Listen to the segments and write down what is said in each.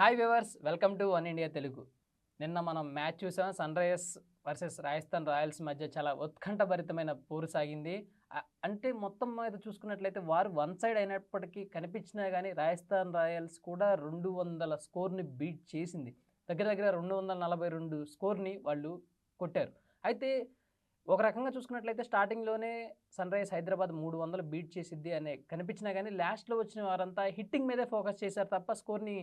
Hi viewers welcome to one India Telugu నిన్న మనం match చూసాం. Sun Risers versus Rajasthan Royals మధ్య చాలా ఉత్కంఠభరితమైన పోరు సాగింది. అంటే మొత్తం మీద చూసుకున్నట్లయితే వారు వన్ సైడ్ అయినప్పటికీ కనిపించినా కానీ రాజస్థాన్ రాయల్స్ కూడా రెండు వందల స్కోర్ని బీట్ చేసింది. దగ్గర దగ్గర రెండు వందల నలభై రెండు స్కోర్ని వాళ్ళు కొట్టారు. అయితే ఒక రకంగా చూసుకున్నట్లయితే స్టార్టింగ్లోనే సన్ రైజ్ హైదరాబాద్ మూడు వందలు బీట్ చేసిద్ది అనే కనిపించినా కానీ లాస్ట్లో వచ్చిన వారంతా హిట్టింగ్ మీదే ఫోకస్ చేశారు తప్ప స్కోర్ని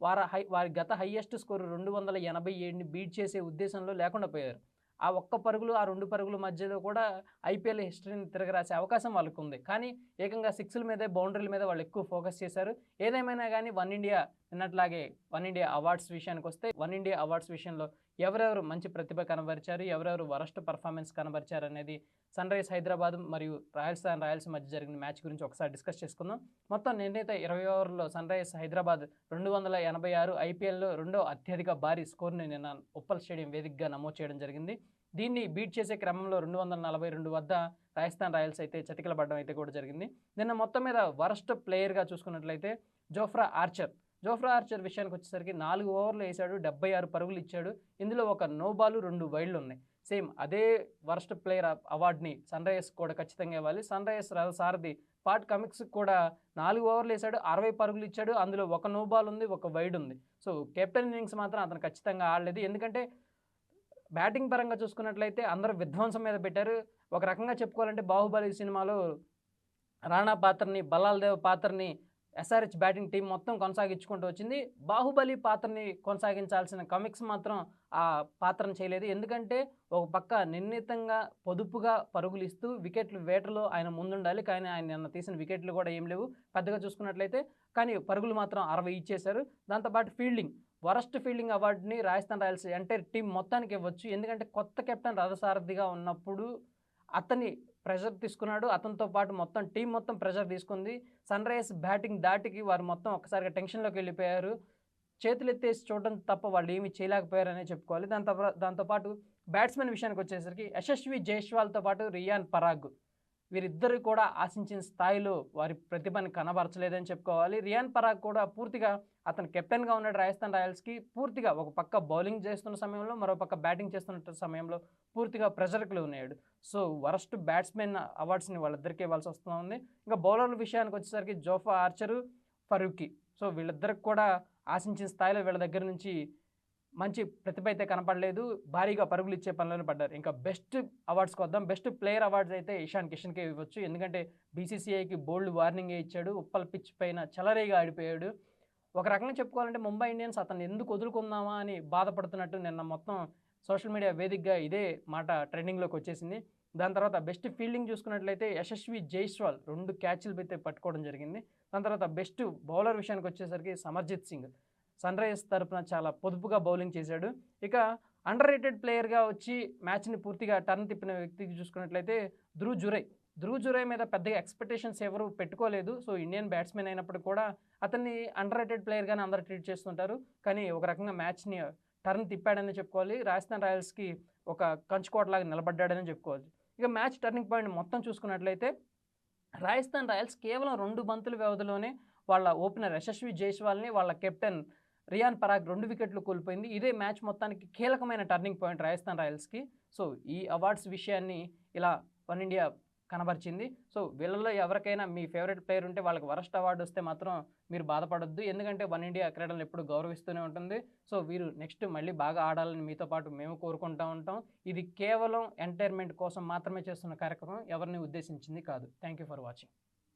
వారి హై వారి గత హయ్యెస్ట్ స్కోర్ రెండు వందల ఎనభై ఏడుని బీట్ చేసే ఉద్దేశంలో లేకుండా పోయారు. ఆ ఒక్క పరుగులు ఆ రెండు పరుగుల మధ్యలో కూడా ఐపీఎల్ హిస్టరీని తిరగరాసే అవకాశం వాళ్ళకు ఉంది కానీ ఏకంగా సిక్స్ల మీదే బౌండరీల మీద వాళ్ళు ఎక్కువ ఫోకస్ చేశారు. ఏదేమైనా కానీ వన్ ఇండియా నిన్నట్లాగే వన్ ఇండియా అవార్డ్స్ విషయానికి వస్తే వన్ ఇండియా అవార్డ్స్ విషయంలో ఎవరెవరు మంచి ప్రతిభ కనబరిచారు ఎవరెవరు వరస్ట్ పర్ఫార్మెన్స్ కనబరిచారు అనేది సన్ రైజ్ హైదరాబాద్ మరియు రాజస్థాన్ రాయల్స్ మధ్య జరిగిన మ్యాచ్ గురించి ఒకసారి డిస్కస్ చేసుకుందాం. మొత్తం నిర్ణీత ఇరవై ఓవర్లో సన్ రైజ్ హైదరాబాద్ రెండు వందల ఎనభై ఆరు ఐపీఎల్లో రెండో అత్యధిక భారీ స్కోర్ని నిన్న ఉప్పల్ స్టేడియం వేదికగా నమోదు చేయడం జరిగింది. దీన్ని బీట్ చేసే క్రమంలో రెండు వందల నలభై రెండు వద్ద రాజస్థాన్ రాయల్స్ అయితే చతికిలబడడం అయితే కూడా జరిగింది. నిన్న మొత్తం మీద వరస్ట్ ప్లేయర్గా చూసుకున్నట్లయితే జోఫ్రా ఆర్చర్ జోఫ్రా ఆర్చర్ విషయానికి వచ్చేసరికి నాలుగు ఓవర్లు వేశాడు డెబ్బై ఆరు పరుగులు ఇచ్చాడు. ఇందులో ఒక నో బాల్ రెండు వైల్డ్లు ఉన్నాయి. సేమ్ అదే వరస్ట్ ప్లేయర్ అవార్డుని సన్ రైజర్స్ కూడా ఖచ్చితంగా ఇవ్వాలి. సన్ రైజర్స్ సారథి పాట్ కమిక్స్ కూడా నాలుగు ఓవర్లు వేశాడు అరవై పరుగులు ఇచ్చాడు. అందులో ఒక నో బాల్ ఉంది ఒక వైడ్ ఉంది. సో కెప్టెన్ ఇన్నింగ్స్ మాత్రం అతను ఖచ్చితంగా ఆడలేదు. ఎందుకంటే బ్యాటింగ్ పరంగా చూసుకున్నట్లయితే అందరూ విధ్వంసం మీద పెట్టారు. ఒక రకంగా చెప్పుకోవాలంటే బాహుబలి సినిమాలో రాణా పాత్రని బల్లాల్ దేవ్ పాత్రని ఎస్ఆర్హెచ్ బ్యాటింగ్ టీం మొత్తం కొనసాగించుకుంటూ వచ్చింది. బాహుబలి పాత్రని కొనసాగించాల్సిన కమిక్స్ మాత్రం ఆ పాత్రను చేయలేదు. ఎందుకంటే ఒక పక్క నిర్ణీతంగా పొదుపుగా పరుగులు ఇస్తూ వికెట్లు వేటలో ఆయన ముందుండాలి. కానీ ఆయన నిన్న తీసిన వికెట్లు కూడా ఏం లేవు. పెద్దగా చూసుకున్నట్లయితే కానీ పరుగులు మాత్రం అరవై ఇచ్చేశారు. దాంతోపాటు ఫీల్డింగ్ వరస్ట్ ఫీల్డింగ్ అవార్డుని రాజస్థాన్ రాయల్స్ ఎంటైర్ టీం మొత్తానికి ఇవ్వచ్చు. ఎందుకంటే కొత్త కెప్టెన్ రథసారథిగా ఉన్నప్పుడు అతని ప్రెషర్ తీసుకున్నాడు. అతనితో పాటు మొత్తం టీం మొత్తం ప్రెషర్ తీసుకుంది. సన్ రైజర్స్ బ్యాటింగ్ దాటికి వారు మొత్తం ఒక్కసారిగా టెన్షన్లోకి వెళ్ళిపోయారు. చేతులు ఎత్తేసి చూడడం తప్ప వాళ్ళు ఏమీ చేయలేకపోయారనే చెప్పుకోవాలి. దాంతో దాంతోపాటు బ్యాట్స్మెన్ విషయానికి వచ్చేసరికి యశస్వి జైస్వాల్తో పాటు రియాన్ పరాగ్. వీరిద్దరు కూడా ఆశించిన స్థాయిలో వారి ప్రతిభని కనబరచలేదని చెప్పుకోవాలి. రియాన్ పరాగ్ కూడా పూర్తిగా అతను కెప్టెన్గా ఉన్నాడు రాజస్థాన్ రాయల్స్కి పూర్తిగా ఒక పక్క బౌలింగ్ చేస్తున్న సమయంలో మరో పక్క బ్యాటింగ్ చేస్తున్న సమయంలో పూర్తిగా ప్రెషర్కి ఉన్నాడు. సో వరస్ట్ బ్యాట్స్మెన్ అవార్డ్స్ని వాళ్ళిద్దరికీ ఇవ్వాల్సి వస్తుంది ఇంకా బౌలర్ల విషయానికి వచ్చేసరికి జోఫా ఆర్చరు ఫరూకి సో వీళ్ళిద్దరికి కూడా ఆశించిన స్థాయిలో వీళ్ళ దగ్గర నుంచి మంచి ప్రతిభ అయితే కనపడలేదు. భారీగా పరుగులు ఇచ్చే పనులను పడ్డారు. ఇంకా బెస్ట్ అవార్డ్స్కి వద్దాం బెస్ట్ ప్లేయర్ అవార్డ్స్ అయితే ఇషాన్ కిషన్కే ఇవ్వచ్చు. ఎందుకంటే బీసీసీఐకి బోల్డ్ వార్నింగ్ ఇచ్చాడు. ఉప్పల్ పిచ్ పైన చలరేగా ఆడిపోయాడు. ఒక రకంగా చెప్పుకోవాలంటే ముంబై ఇండియన్స్ అతను ఎందుకు వదులుకుందామా అని బాధపడుతున్నట్టు నిన్న మొత్తం సోషల్ మీడియా వేదికగా ఇదే మాట ట్రెండింగ్లోకి వచ్చేసింది. దాని తర్వాత బెస్ట్ ఫీల్డింగ్ చూసుకున్నట్లయితే యశస్వి జైస్వాల్ రెండు క్యాచ్లు అయితే పట్టుకోవడం జరిగింది. దాని తర్వాత బెస్ట్ బౌలర్ విషయానికి వచ్చేసరికి సమర్జిత్ సింగ్. సన్ రైజర్స్ తరపున చాలా పొదుపుగా బౌలింగ్ చేశాడు. ఇక అండర్ రేటెడ్ ప్లేయర్గా వచ్చి మ్యాచ్ని పూర్తిగా టర్న్ తిప్పిన వ్యక్తికి చూసుకున్నట్లయితే ధ్రువ్ జురై. ధ్రువ్ జురై మీద పెద్దగా ఎక్స్పెక్టేషన్స్ ఎవరు పెట్టుకోలేదు. సో ఇండియన్ బ్యాట్స్మెన్ అయినప్పుడు కూడా అతన్ని అండర్ రేటెడ్ ప్లేయర్గానే అందరు ట్రీట్ చేస్తుంటారు. కానీ ఒక రకంగా మ్యాచ్ని టర్న్ తిప్పాడని చెప్పుకోవాలి. రాజస్థాన్ రాయల్స్కి ఒక కంచుకోటలాగా నిలబడ్డాడని చెప్పుకోవాలి. ఇక మ్యాచ్ టర్నింగ్ పాయింట్ మొత్తం చూసుకున్నట్లయితే రాజస్థాన్ రాయల్స్ కేవలం రెండు బంతుల వ్యవధిలోనే వాళ్ళ ఓపెనర్ యశస్వి జైస్వాల్ని వాళ్ళ కెప్టెన్ రియాన్ పరాగ్ రెండు వికెట్లు కోల్పోయింది. ఇదే మ్యాచ్ మొత్తానికి కీలకమైన టర్నింగ్ పాయింట్ రాజస్థాన్ రాయల్స్కి. సో ఈ అవార్డ్స్ విషయాన్ని ఇలా వన్ ఇండియా కనబరిచింది. సో వీళ్ళలో ఎవరికైనా మీ ఫేవరెట్ ప్లేయర్ ఉంటే వాళ్ళకి వరస్ట్ అవార్డు వస్తే మాత్రం మీరు బాధపడొద్దు. ఎందుకంటే వన్ ఇండియా క్రీడలను ఎప్పుడు గౌరవిస్తూనే ఉంటుంది. సో వీరు నెక్స్ట్ మళ్ళీ బాగా ఆడాలని మీతో పాటు మేము కోరుకుంటూ ఉంటాం. ఇది కేవలం ఎంటర్టైన్మెంట్ కోసం మాత్రమే చేస్తున్న కార్యక్రమం. ఎవరిని ఉద్దేశించింది కాదు. Thank you for watching.